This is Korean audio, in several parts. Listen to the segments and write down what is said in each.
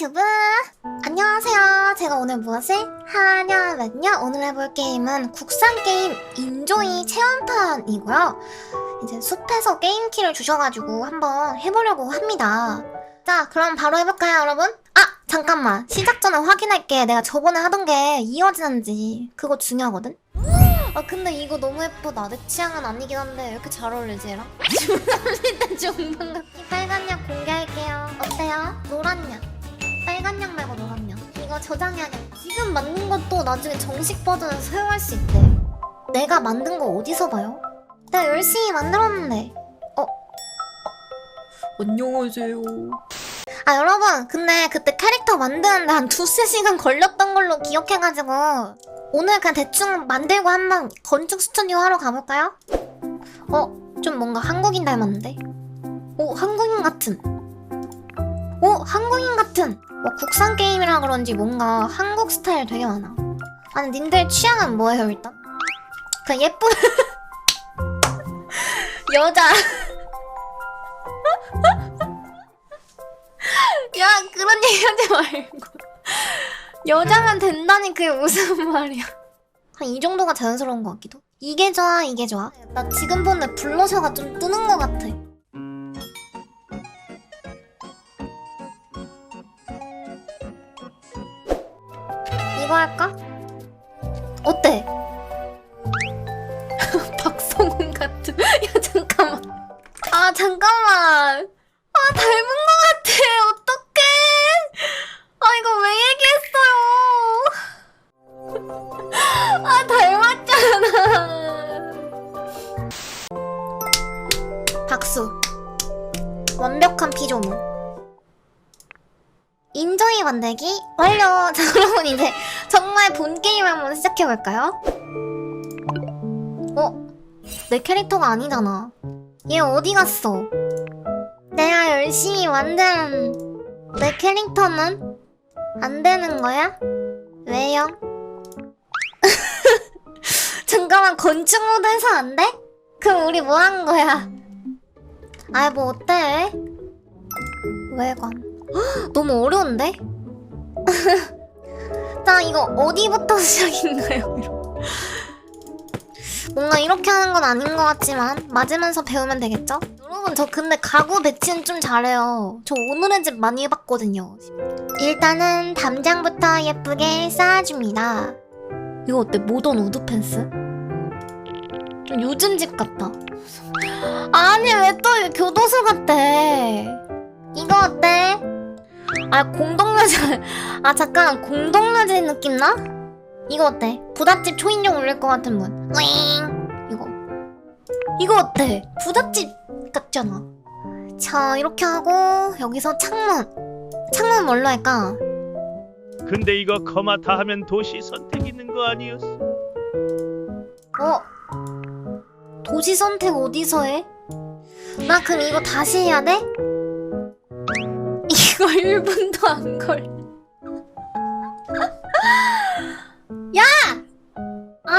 유튜브. 안녕하세요. 제가 오늘 무엇을? 하냐면요. 오늘 해볼 게임은 국산 게임 인조이 체험판이고요. 이제 숲에서 게임키를 주셔가지고 한번 해보려고 합니다. 자 그럼 바로 해볼까요 여러분? 아 잠깐만. 시작 전에 확인할게. 내가 저번에 하던 게 이어지는지. 그거 중요하거든? 아 근데 이거 너무 예쁘다. 내 취향은 아니긴 한데 왜 이렇게 잘 어울리지 얘랑? 주문합니다 주문 같 빨간 약 공개할게요. 어때요? 노란 약 빨간 약 말고 노란 약 이거 저장해야겠다 지금 만든 것도 나중에 정식 버전을 사용할 수 있대 내가 만든 거 어디서 봐요? 내가 열심히 만들었는데 어? 안녕하세요. 아 여러분 근데 그때 캐릭터 만드는데 한 두세 시간 걸렸던 걸로 기억해가지고 오늘 그냥 대충 만들고 한번 건축 스튜디오 하러 가볼까요? 어? 좀 뭔가 한국인 닮았는데? 오 한국인 같은 오 한국인 같은 뭐 국산 게임이라 그런지 뭔가 한국 스타일 되게 많아. 아니 님들 취향은 뭐예요 일단? 그냥 예쁜 여자. 야 그런 얘기 하지 말고. 여자면 된다니 그게 무슨 말이야. 한 이 정도가 자연스러운 것 같기도. 이게 좋아 이게 좋아. 나 지금 보는 블러셔가 좀 뜨는 것 같아 잠깐만. 아 닮은 것 같아. 어떡해. 아 이거 왜 얘기했어요? 아 닮았잖아. 박수. 완벽한 피조물. 인조이 만들기 완료. 자 여러분 이제 정말 본 게임 한번 시작해볼까요? 어? 내 캐릭터가 아니잖아 얘 어디 갔어? 내가 열심히 만든 내 캐릭터는 안 되는 거야? 왜요? 잠깐만 건축 모드에서 안 돼? 그럼 우리 뭐 한 거야? 아이 뭐 어때? 외관 헉, 너무 어려운데? 자 이거 어디부터 시작인가요? 뭔가 이렇게 하는 건 아닌 것 같지만 맞으면서 배우면 되겠죠? 여러분 저 근데 가구 배치는 좀 잘해요. 저 오늘의 집 많이 해봤거든요. 일단은 담장부터 예쁘게 쌓아줍니다. 이거 어때? 모던 우드 펜스? 좀 요즘 집 같다. 아니 왜 또 교도소 같대? 이거 어때? 아 공동묘지 아 잠깐 공동묘지 느낌 나? 이거 어때? 부잣집 초인종 올릴 것 같은 분. 윙 이거 이거 어때? 부잣집 같잖아. 자 이렇게 하고 여기서 창문 창문 뭘로 할까? 근데 이거 커마타 하면 도시 선택 있는 거 아니었어? 어? 도시 선택 어디서 해? 나 그럼 이거 다시 해야 돼? 이거 1분도 안 걸.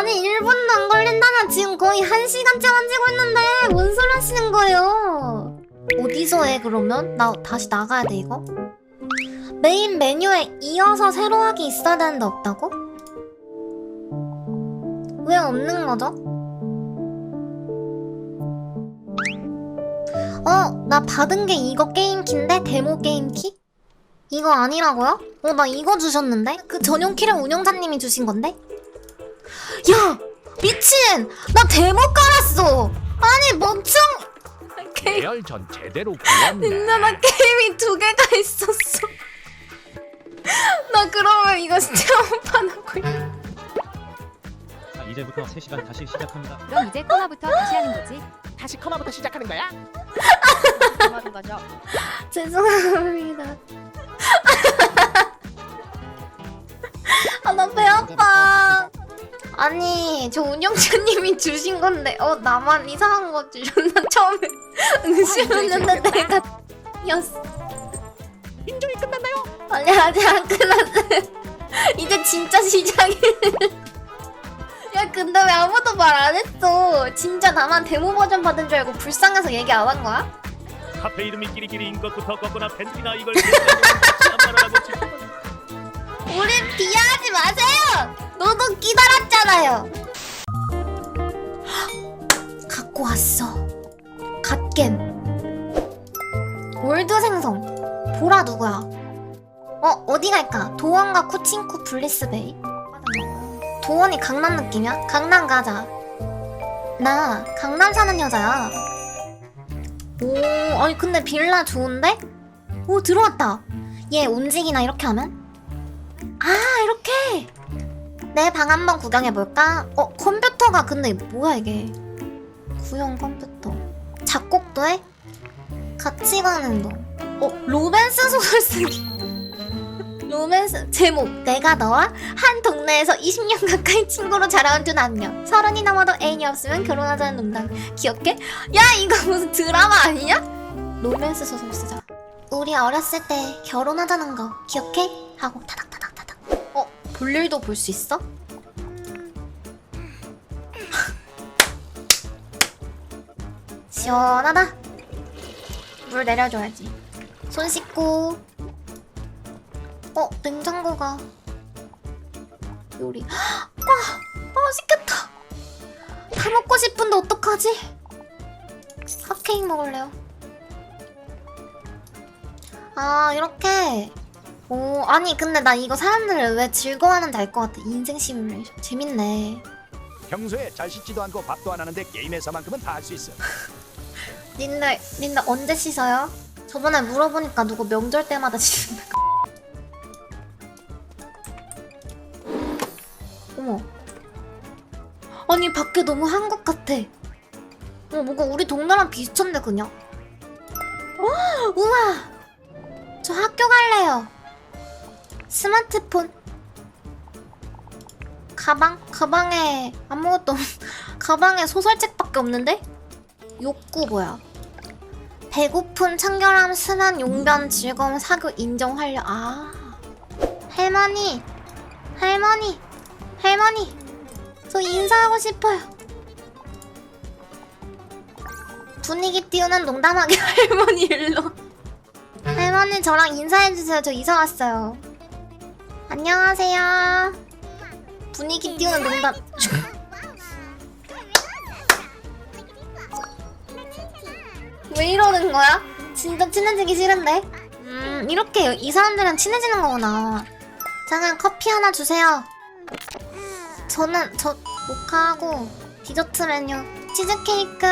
아니 1분도 안 걸린다면 지금 거의 1시간째 만지고 있는데 뭔 소리 하시는 거예요? 어디서 해 그러면? 나 다시 나가야 돼 이거? 메인 메뉴에 이어서 새로 하기 있어야 되는데 없다고? 왜 없는 거죠? 어, 나 받은 게 이거 게임키인데? 데모 게임키? 이거 아니라고요? 어, 나 이거 주셨는데? 그 전용 키를 운영자님이 주신 건데? 야! 미친! 나 데모 깔았어! 아니, 멍청! 게임, 계열 전 제대로 구웠네. 진짜 나 게임이 두 개가 있었어. 나 그러면 이거 체험판 하고 있 자, 이제부터 3시간 다시 시작합니다. 그럼 이제 코마부터 다시 하는 거지. 다시 커마부터 시작하는 거야? 코마도 가죠. 죄송합니다. 아, 나 배 아파. 아니, 저 운영자님이 주신 건데, 어, 나만 이상한 거 주셨나? 처음에 의심했는데 내가 였어. 인종이 끝났나요? 아니, 아직 안 끝났어요. 이제 진짜 시작이. 야, 근데 왜 아무도 말 안 했어? 진짜 나만 데모 버전 받은 줄 알고 불쌍해서 얘기 안 한 거야? 카페 이름이 끼리끼리인 것부터 꺾거나 팬티나 이걸 우린 비하하지 마세요. 너도 끼달았잖아요. 갖고 왔어. 갓겜. 월드 생성. 보라 누구야? 어 어디 갈까? 도원과 쿠친쿠 블리스베이. 도원이 강남 느낌이야? 강남 가자. 나 강남 사는 여자야. 오 아니 근데 빌라 좋은데? 오 들어왔다. 얘 움직이나 이렇게 하면? 아 이렇게 내 방 한번 구경해 볼까? 어 컴퓨터가 근데 뭐야 이게 구형 컴퓨터 작곡도 해? 같이 가는 동. 어 로맨스 소설 쓰기. 로맨스 제목 내가 너와 한 동네에서 20년 가까이 친구로 자라온 두 남녀 서른이 넘어도 애인이 없으면 결혼하자는 농담 기억해? 야 이거 무슨 드라마 아니냐? 로맨스 소설 쓰자 우리 어렸을 때 결혼하자는 거 기억해? 하고 어? 볼일도 볼 수 있어? 시원하다 물 내려줘야지 손 씻고 어? 냉장고가 요리 아 맛있겠다 다 먹고 싶은데 어떡하지? 컵케이크 먹을래요 아 이렇게 오 아니 근데 나 이거 사람들 왜 즐거워하는지 알 것 같아. 인생 시뮬레이션. 재밌네. 평소에 잘 씻지도 않고 밥도 안 하는데 게임에서만큼은 다 할 수 있어. 님들 님들 언제 씻어요? 저번에 물어보니까 누구 명절 때마다 씻는다 어머. 아니 밖에 너무 한국 같아. 어 뭔가 우리 동네랑 비슷한데 그냥? 어, 우와! 저 학교 갈래요 스마트폰 가방? 가방에 아무것도 없... 가방에 소설책밖에 없는데? 욕구 뭐야? 배고픔, 청결함, 순한 용변, 즐거움, 사교, 인정, 활력. 아. 할머니. 할머니. 할머니. 저 인사하고 싶어요. 분위기 띄우는 농담하게 할머니 일로. 할머니 저랑 인사해주세요. 저 이사 왔어요. 안녕하세요. 분위기 띄우는 농담. 왜 이러는 거야? 진짜 친해지기 싫은데? 음, 이렇게 이 사람들이랑 친해지는 거구나. 잠깐 커피 하나 주세요. 저는 저 모카하고 디저트 메뉴 치즈케이크,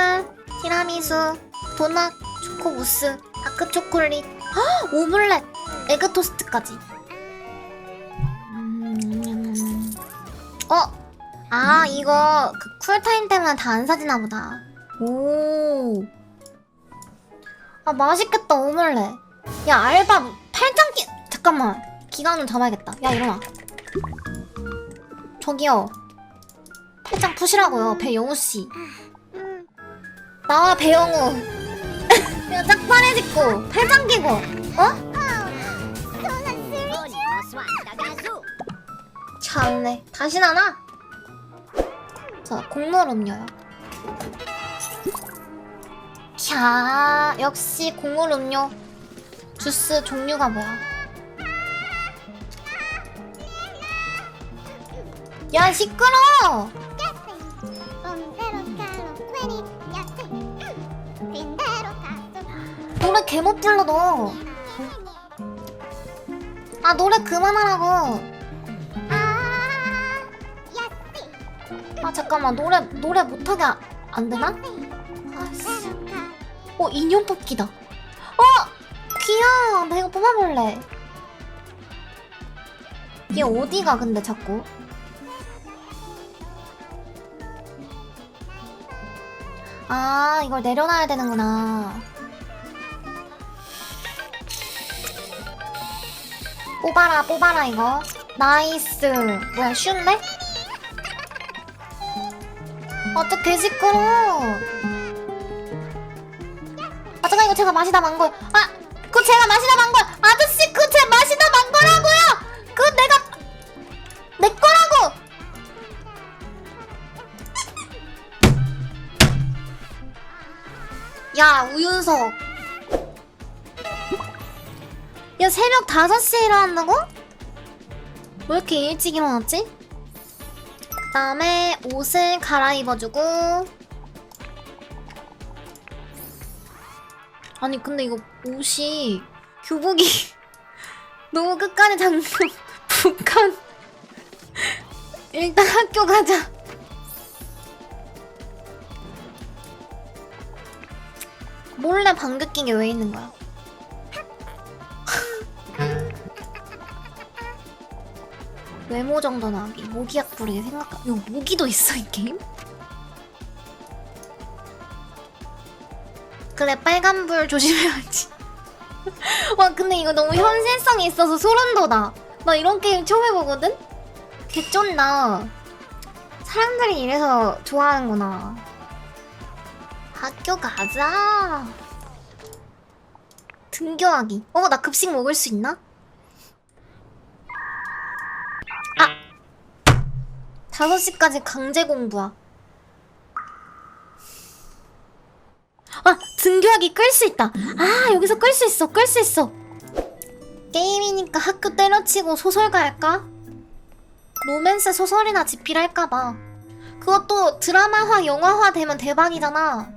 티라미수, 도넛, 초코무스, 다크 초콜릿, 헉, 오믈렛, 에그 토스트까지. 어? 아 이거 그 쿨타임 때문에 다 안 사지나 보다. 오. 아 맛있겠다 오믈렛 야 알바 팔짱 끼 잠깐만 기간 좀 잡아야겠다 야 일어나 저기요 팔짱 푸시라고요 배영우씨 나와 배영우 야 짝파래 짓고 팔짱 끼고 어? 참네 다시 나나? 자 곡물 음료요 캬, 역시 곡물 음료. 주스 종류가 뭐야? 야, 시끄러! 노래 개 못 불러, 너. 아, 노래 그만하라고. 아, 잠깐만. 노래, 노래 못하게 아- 안 되나? 아씨. 어 인형 뽑기다. 어 귀여워. 나 이거 뽑아볼래. 얘 어디가 근데 자꾸? 아 이걸 내려놔야 되는구나. 뽑아라 뽑아라 이거. 나이스. 뭐야 쉬운데? 어떡해 시끄러. 아 잠깐 이거 제가 마시다 만 거예요. 아 그거 제가 마시다 만 거야. 아저씨 그거 제가 마시다 만 거라고요. 그거 내가 내 거라고. 야 우윤석 야 새벽 5시에 일어난다고? 왜 이렇게 일찍 일어났지? 그 다음에 옷을 갈아입어주고. 아니 근데 이거 옷이 교복이 너무 끝까지 잠겨. 북한. 일단 학교 가자. 몰래 방귀 낀게 왜 있는 거야? 외모 정돈하기, 모기약 부리기 생각. 이거 모기도 있어 이 게임? 그래 빨간불 조심해야지. 와 근데 이거 너무 현실성이 있어서 소름 돋아. 나 이런 게임 처음 해보거든? 개쩐다. 사람들이 이래서 좋아하는구나. 학교 가자. 등교하기. 어, 나 급식 먹을 수 있나? 5시까지 강제 공부야. 아, 등교하기 끌 수 있다. 아, 여기서 끌 수 있어, 끌 수 있어. 게임이니까 학교 때려치고 소설가 할까? 로맨스 소설이나 집필할까봐. 그것도 드라마화, 영화화 되면 대박이잖아.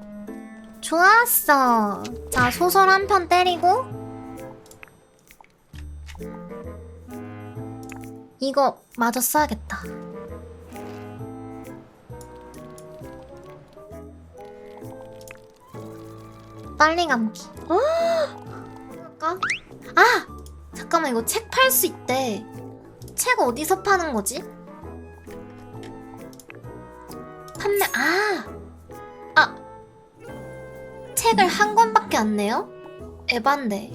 좋았어. 자, 소설 한 편 때리고. 이거 마저 써야겠다. 빨리 감기. 어? 할까? 아! 잠깐만, 이거 책 팔 수 있대. 책 어디서 파는 거지? 판매, 아! 아! 책을 한 권밖에 안 내요? 에반데.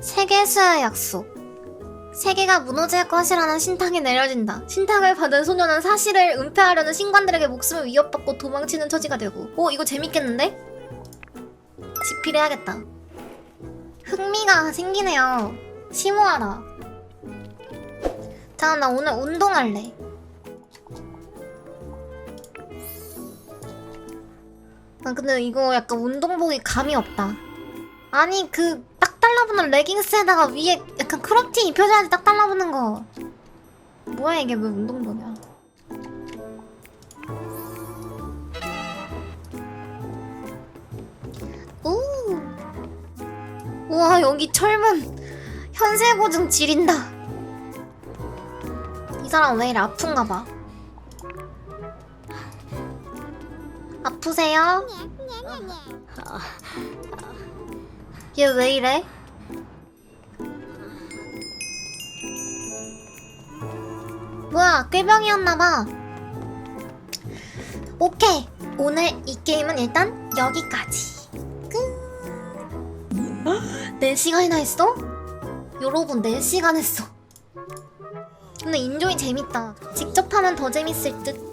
세계수의 약속. 세계가 무너질 것이라는 신탁이 내려진다. 신탁을 받은 소녀는 사실을 은폐하려는 신관들에게 목숨을 위협받고 도망치는 처지가 되고. 오, 이거 재밌겠는데? 집필해야겠다. 흥미가 생기네요. 심오하다. 자, 나 오늘 운동할래. 아 근데 이거 약간 운동복이 감이 없다. 아니 그 딱 달라붙는 레깅스에다가 위에 약간 크롭티 입혀줘야지 딱 달라붙는 거. 뭐야 이게 왜 운동복 여기 철문 현세고증 지린다. 이 사람 왜 이래 아픈가 봐. 아프세요? 얘 왜 이래? 뭐야, 꾀병이었나봐. 오케이. 오늘 이 게임은 일단 여기까지. 끝. 4시간이나 했어? 여러분, 4시간 했어. 근데 인조이 재밌다. 직접 하면 더 재밌을 듯.